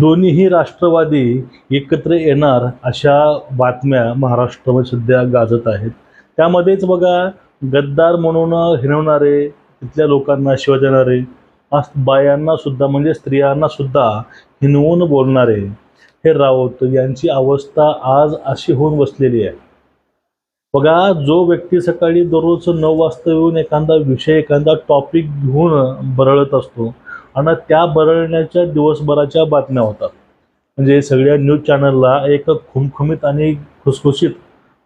दोन्हीही राष्ट्रवादी एकत्र येणार अशा बातम्या महाराष्ट्रामध्ये सध्या गाजत आहेत. त्यामध्येच बघा गद्दार म्हणून हिणवणारे तिथल्या लोकांना शिव देणारे बायांना सुद्धा म्हणजे स्त्रियांना सुद्धा हिनवून बोलणारे हे राऊत यांची अवस्था आज अशी होऊन बसलेली आहे. बघा जो व्यक्ती सकाळी दररोज नऊ वाजता येऊन एखादा विषय एखादा टॉपिक घेऊन बरळत असतो आणि त्या बरळण्याच्या दिवसभराच्या बातम्या होतात. म्हणजे सगळ्या न्यूज चॅनलला एक खुमखुमीत आणि खुसखुशीत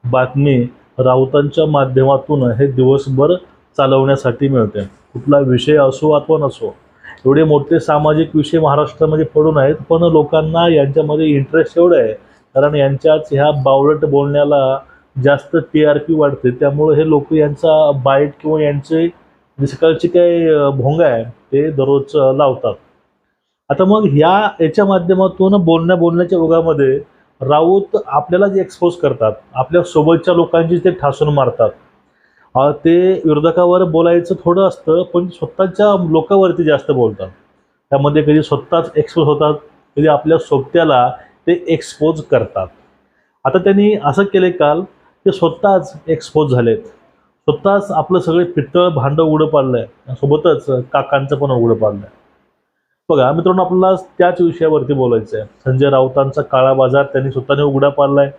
बातमी राऊतांच्या माध्यमातून हे दिवसभर चालवण्यासाठी मिळते. कुठला विषय असो अथवा नसो एवढे मोठे सामाजिक विषय महाराष्ट्रामध्ये पडून आहेत पण लोकांना यांच्यामध्ये इंटरेस्ट एवढं आहे कारण यांच्याच ह्या बावळट बोलण्याला जास्त टी आर पी वाढते त्यामुळे हे लोक यांचा बाईट किंवा यांचे जे सकाळची काही भोंगा आहे ते दररोज लावतात. आता मग ह्या याच्या माध्यमातून बोलण्या बोलण्याच्या ओघामध्ये राऊत आपल्याला जे एक्सपोज करतात आपल्या सोबतच्या लोकांची ते ठासून मारतात. ते विरोधकावर बोलायचं थोडं असतं पण स्वतःच्या लोकांवरती जास्त बोलतात. त्यामध्ये कधी स्वतःच एक्सपोज होतात कधी आपल्या सोबत्याला ते एक्सपोज करतात. आता त्यांनी असं केले काल ते स्वतःच एक्सपोज झालेत. स्वतःच आपलं सगळे पितळ भांडं उघडं पाडलं आहे सोबतच काकांचं पण उघडं पाडलं आहे बघा मित्रांनो आपल्याला त्याच विषयावरती बोलायचं आहे संजय राऊतांचा काळा बाजार त्यांनी स्वतःने उघडा पाडलाय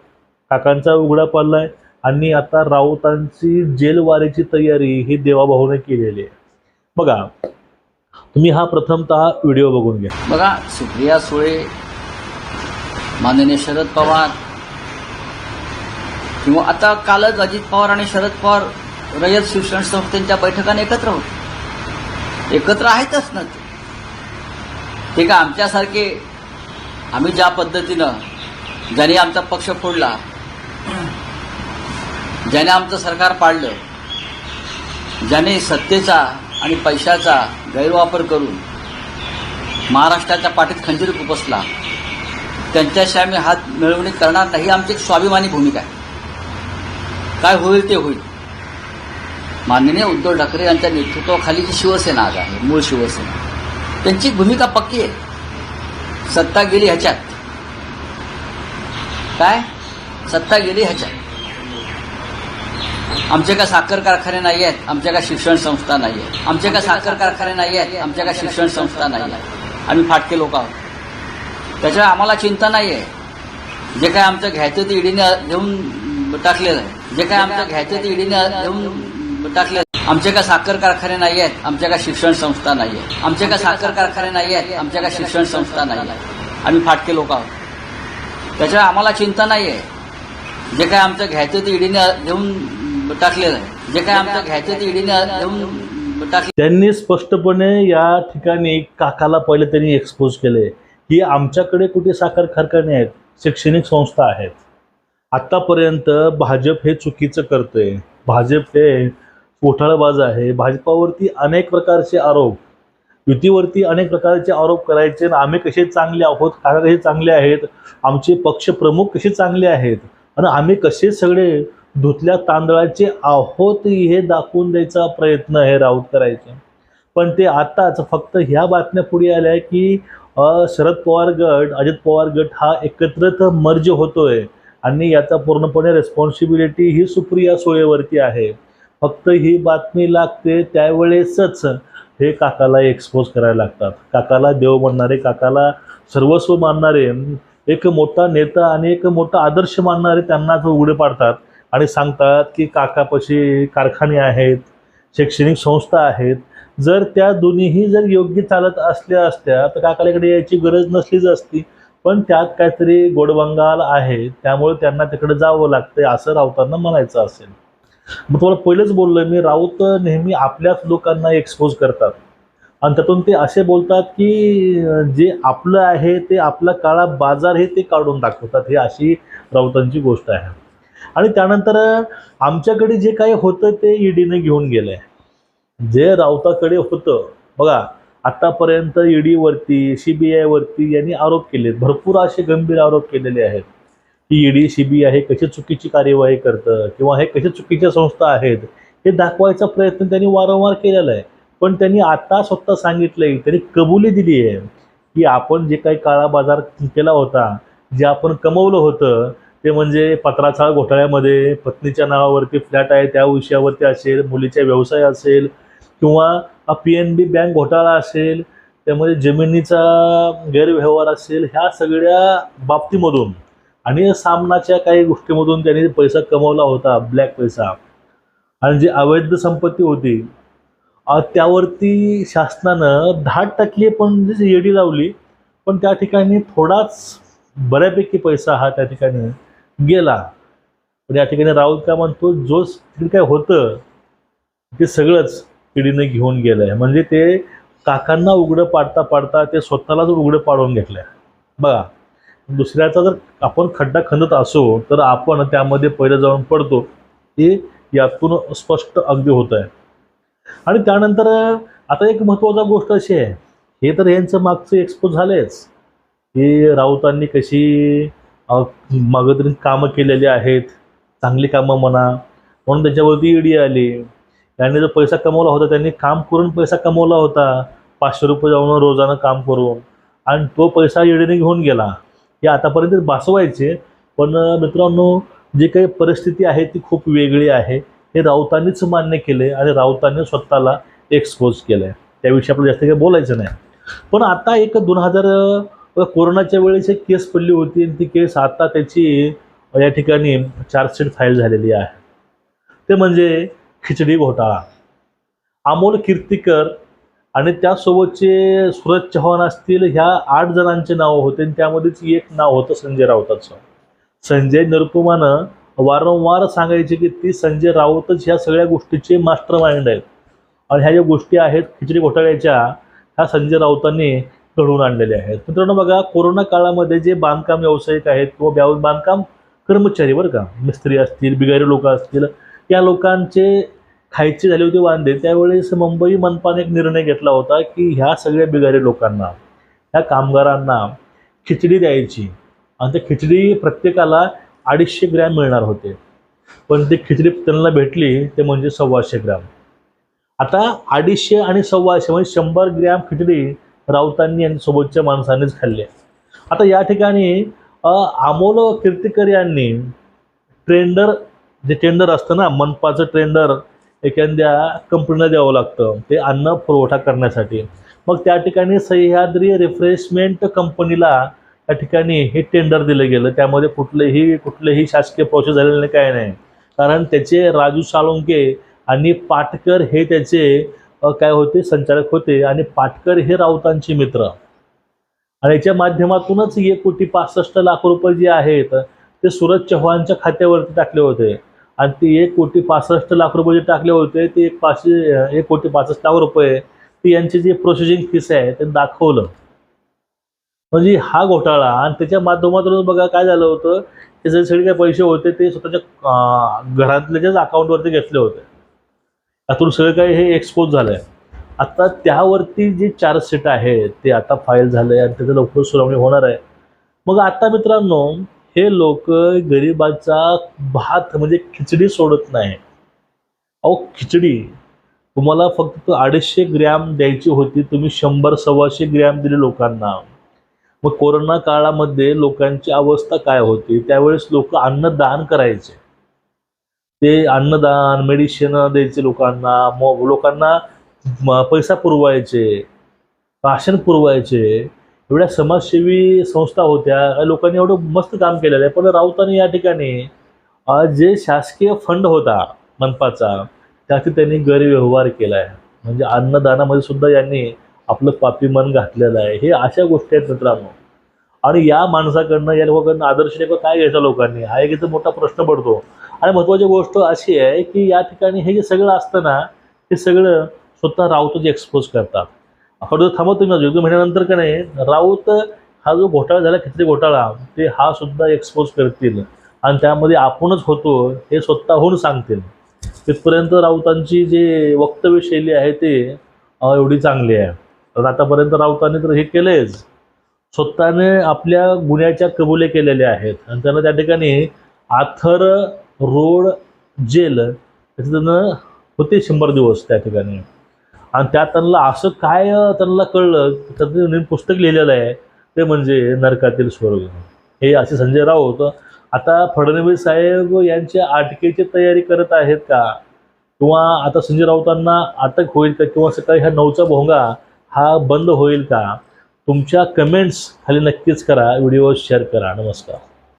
काकांचा उघडा पाडलाय आणि आता राऊतांची जेलवारीची तयारी ही देवाभाऊने केलेली आहे. बघा तुम्ही हा प्रथमतः व्हिडिओ बघून घ्या. बघा सुप्रिया सुळे माननीय शरद पवार किंवा आता कालच अजित पवार आणि शरद पवार रयत शिक्षण संस्थेच्या बैठकाने एकत्र होते. एकत्र आहेतच ना ते. ते का आमच्यासारखे आम्ही ज्या पद्धतीनं ज्याने आमचा पक्ष फोडला ज्याने आमचं सरकार पाडलं ज्याने सत्तेचा आणि पैशाचा गैरवापर करून महाराष्ट्राच्या पाठीत खंजीर खुपसला त्यांच्याशी आम्ही हात मिळवणी करणार नाही ही आमची एक स्वाभिमानी भूमिका आहे. काय होईल ते होईल. माननीय उद्धव ठाकरे यांच्या नेतृत्वाखाली जी शिवसेना आज आहे मूळ शिवसेना. त्यांची भूमिका पक्की आहे. सत्ता गेली ह्याच्यात. काय? सत्ता गेली ह्याच्यात. आमचे का साखर कारखाने नाही आहेत आमच्या का शिक्षण संस्था नाही आहेत. आमचे का साखर कारखाने नाही आहेत आमच्या का शिक्षण संस्था नाही आहेत. आम्ही फाटके लोक आहोत. त्याच्यामुळे आम्हाला चिंता नाही आहे. जे काय आमचं घ्यायचं ते ईडीने घेऊन टाकलेलं आहे. जे काय आमचं घ्यायचं ते ईडीने घेऊन टाकले आमच्या आमचे का साखर कारखाने नाही आहेत आमच्या का शिक्षण संस्था नाही आहेत. आमचे का साखर कारखाने नाही आहेत आमच्या का शिक्षण संस्था नाही आहेत. आम्ही फाटके लोक आहोत. त्याच्यामुळे आम्हाला चिंता नाही आहे जे काय आमचं घ्यायचं ते ईडीने घेऊन टाकलेलं आहे. जे काय आमचं घ्यायचं ते ईडीने घेऊन टाकले त्यांनी स्पष्टपणे या ठिकाणी काकाला पहिले त्यांनी एक्सपोज केले. की आमच्याकडे कुठे साखर कारखाने आहेत शैक्षणिक संस्था आहेत. आत्तापर्यंत भाजप हे चुकीचं करतंय. भाजप हे घोटाळाबाज आहे. भाजपावरती अनेक प्रकारचे आरोप. युतीवरती अनेक प्रकारचे आरोप करायचे आणि आम्ही कसे चांगले आहोत काका कसे चांगले आहेत आमचे पक्षप्रमुख कसे चांगले आहेत आणि आम्ही कसे सगळे धुतल्या तांदळाचे आहोत हे दाखवून द्यायचा प्रयत्न हे राऊत करायचे. पण ते आताच फक्त ह्या बातम्या पुढे आल्या की शरद पवार गट अजित पवार गट हा एकत्रित मर्ज होतोय आणि याचा पूर्णपणे रेस्पॉन्सिबिलिटी ही सुप्रिया सुळेवरती आहे. फक्त ही बातमी लागते त्यावेळेसच हे काकाला एक्सपोज करायला लागतात. काकाला देव म्हणणारे काकाला सर्वस्व मानणारे एक मोठा नेता आणि एक मोठा आदर्श मानणारे त्यांना उघडे पाडतात आणि सांगतात की काकापाशी कारखाने आहेत शैक्षणिक संस्था आहेत. जर त्या दोन्हीही जर योग्य चालत असल्या असत्या तर काकाल्याकडे यायची गरज नसलीच असती. पण त्यात काहीतरी गोडबंगाल आहे त्यामुळे त्यांना तिकडे जावं लागतंय असं राऊतांना म्हणायचं असेल. मग तुम्हाला पहिलेच बोललो मी राऊत नेहमी आपल्याच लोकांना एक्सपोज करतात. आणि त्यातून ते असे बोलतात की जे आपलं आहे ते आपला काळा बाजार हे ते काढून दाखवतात ही अशी राऊतांची गोष्ट आहे. आणि त्यानंतर आमच्याकडे जे काही होतं ते ईडीने घेऊन गेलंय जे राऊताकडे होतं बघा आतापर्यंत ईडीवरती सी बी आयवरती यांनी आरोप केले भरपूर असे गंभीर आरोप केलेले आहेत. ही ईडी सी बी आहे कशी चुकीची कार्यवाही करतं किंवा हे कशा चुकीच्या संस्था आहेत हे दाखवायचा प्रयत्न त्यांनी वारंवार केलेला आहे. पण त्यांनी आता स्वतः सांगितलंय त्यांनी कबुली दिली आहे की आपण जे काही काळा बाजार केला होता जे आपण कमवलं होतं ते म्हणजे पत्राचा घोटाळ्यामध्ये पत्नीच्या नावावरती फ्लॅट आहे त्या विषयावरती असेल मुलीचा व्यवसाय असेल किंवा पी एन बी बँक घोटाळा असेल त्यामध्ये जमिनीचा गैरव्यवहार असेल ह्या सगळ्या बाबतीमधून आणि सामनाच्या काही गोष्टीमधून त्यांनी पैसा कमवला होता ब्लॅक पैसा. आणि जी अवैध संपत्ती होती त्यावरती शासनानं दहा टक्के पण येडी लावली पण त्या ठिकाणी थोडाच बऱ्यापैकी पैसा हा त्या ठिकाणी गेला. पण या ठिकाणी राऊत काय म्हणतो जो तिकडे काय होतं ते सगळंच पिढीने घेऊन गेलंय. म्हणजे ते काकांना उघडं पाडता पाडता ते स्वतःलाच उघडं पाडून घेतलंय. बघा. दुसऱ्याचा जर आपण खड्डा खणत असो तर आपण त्यामध्ये पहिलं जाऊन पडतो. हे यातून स्पष्ट अगदी होत आहे. आणि त्यानंतर आता एक महत्त्वाचा गोष्ट अशी आहे. हे तर यांचं मागचं एक्सपोज झालेच की राऊतांनी कशी अ, कामं केलेली आहेत चांगली कामं म्हणा म्हणून त्याच्यावरती ईडी आली. त्यांनी जो पैसा कमवला होता त्यांनी काम करून पैसा कमवला होता. पाचशे रुपये जाऊन रोजानं काम करून. आणि तो पैसा ईडीने घेऊन गेला. हे आतापर्यंत भासवायचे पण मित्रांनो जी काही परिस्थिती आहे ती खूप वेगळी आहे. हे राऊतांनीच मान्य केले आणि राऊतांनी स्वतःला एक्सपोज केलं आहे त्याविषयी आपल्याला जास्त काही बोलायचं नाही. पण आता एक दोन हजार कोरोनाच्या वेळेस एक केस पडली होती आणि ती केस आता त्याची या ठिकाणी चार्जशीट फाईल झालेली आहे. ते म्हणजे खिचडी घोटाळा. अमोल कीर्तीकर आणि त्यासोबतचे सुरज चव्हाण असतील ह्या आठ जणांचे नाव होते आणि त्यामध्येच एक नाव होतं संजय राऊताचं. संजय निरुपमानं वारंवार सांगायचे की ती संजय राऊतच ह्या सगळ्या गोष्टीचे मास्टर माइंड आहेत. आणि ह्या ज्या गोष्टी आहेत खिचडी घोटाळ्याच्या ह्या संजय राऊतांनी घडवून आणलेल्या आहेत. मित्रांनो बघा कोरोना काळामध्ये जे बांधकाम व्यावसायिक आहेत किंवा व्याव बांधकाम कर्मचारी बरं का मिस्त्री असतील बिगारी लोक असतील या लोकांचे खायची झाली होती वांदे त्यावेळेस मुंबई मनपाने एक निर्णय घेतला होता की ह्या सगळ्या बिगारी लोकांना ह्या कामगारांना खिचडी द्यायची. आणि त्या खिचडी प्रत्येकाला अडीचशे ग्रॅम मिळणार होते. पण ती खिचडी त्यांना भेटली ते म्हणजे सव्वाशे ग्रॅम. आता अडीचशे आणि सव्वाशे म्हणजे शंभर ग्रॅम खिचडी राऊतांनी आणि सोबतच्या माणसांनीच खाल्ली. आता या ठिकाणी अमोल कीर्तिकर यांनी ट्रेंडर जे टेंडर असतं ना मनपाचं ट्रेंडर एखाद्या कंपनीला द्यावं लागतं. ते अन्न पुरवठा करण्यासाठी. मग त्या ठिकाणी सह्याद्री रिफ्रेशमेंट कंपनीला त्या ठिकाणी हे टेंडर दिलं गेलं. त्यामध्ये कुठलेही कुठलेही शासकीय प्रोसेस झालेलं नाही काय नाही. कारण त्याचे राजू साळुंके आणि पाटकर हे त्याचे काय होते संचालक होते आणि पाटकर हे राऊतांचे मित्र. आणि याच्या माध्यमातूनच एक कोटी पासष्ट लाख रुपये जे आहेत ते सूरज चव्हाणच्या खात्यावरती टाकले होते. आणि ती एक कोटी पासष्ट लाख रुपये जे टाकले होते ते एक पाचशे एक कोटी पासष्ट लाख रुपये ती यांची जी प्रोसेसिंग फीस आहे ते दाखवलं. म्हणजे हा घोटाळा आणि त्याच्या माध्यमातून बघा काय झालं होतं ते जे सगळे काही पैसे होते ते स्वतःच्या घरातल्याच्याच अकाउंटवरती घेतले होते. त्यातून सगळं काही हे एक्सपोज झालं आहे आता त्यावरती जी चार्जशीट आहे ते आता फाईल झालं आहे आणि त्याचं लवकर सुनावणी होणार आहे. मग आता मित्रांनो हे लोक गरिबाचा भात म्हणजे खिचडी सोडत नाही. अहो खिचडी. तुम्हाला फक्त अडीचशे ग्रॅम द्यायची होती तुम्ही शंभर सव्वाशे ग्रॅम दिले लोकांना. मग कोरोना काळामध्ये लोकांची अवस्था काय होती? त्यावेळेस लोक अन्नदान करायचे. ते अन्नदान मेडिसिन द्यायचे लोकांना. मग लोकांना पैसा पुरवायचे राशन पुरवायचे. एवढ्या समाजसेवी संस्था होत्या या लोकांनी एवढं मस्त काम केलेलं आहे. पण राऊतांनी या ठिकाणी जे शासकीय फंड होता मनपाचा त्याचे त्यांनी गैरव्यवहार केला आहे म्हणजे अन्नदानामध्ये सुद्धा यांनी आपलं पापी मन घातलेलं आहे. हे अशा गोष्टी आहेत मित्रांनो. आणि या माणसाकडनं या लोकांकडनं आदर्श नेमकं काय घ्यायचं लोकांनी? हा एक इथं मोठा प्रश्न पडतो. आणि महत्त्वाची गोष्ट अशी आहे की या ठिकाणी हे जे सगळं असतं ना हे सगळं स्वतः राऊतच एक्सपोज करतात. आपण जर तुम्ही अजून एक दोन महिन्यानंतर का नाही राऊत हा जो घोटाळा झाला खिचडी घोटाळा ते हा सुद्धा एक्सपोज करतील. आणि त्यामध्ये आपणच होतो हे स्वतःहून सांगतील. तिथपर्यंत राऊतांची जे वक्तव्य शैली आहे ते एवढी चांगली आहे. तर आतापर्यंत राऊतांनी तर हे केलेच स्वतःने आपल्या गुन्ह्याच्या कबुले केलेल्या आहेत. आणि त्यांना त्या ठिकाणी आथर रोड जेल त्याचं त्यांना होते शंभर दिवस त्या ठिकाणी. आणि त्यात त्यांना असं काय त्यांना कळलं त्यांनी नवीन पुस्तक लिहिलेलं आहे ते म्हणजे नरकातील स्वर्ग. हे असे संजय राऊत आता फडणवीस साहेब यांच्या अटकेची तयारी करत आहेत का? किंवा आता संजय राऊतांना अटक होईल का? किंवा सकाळी हा नऊचा भोंगा हा बंद होईल का? तुमच्या कमेंट्स खाली नक्कीच करा व्हिडिओ शेअर करा. नमस्कार.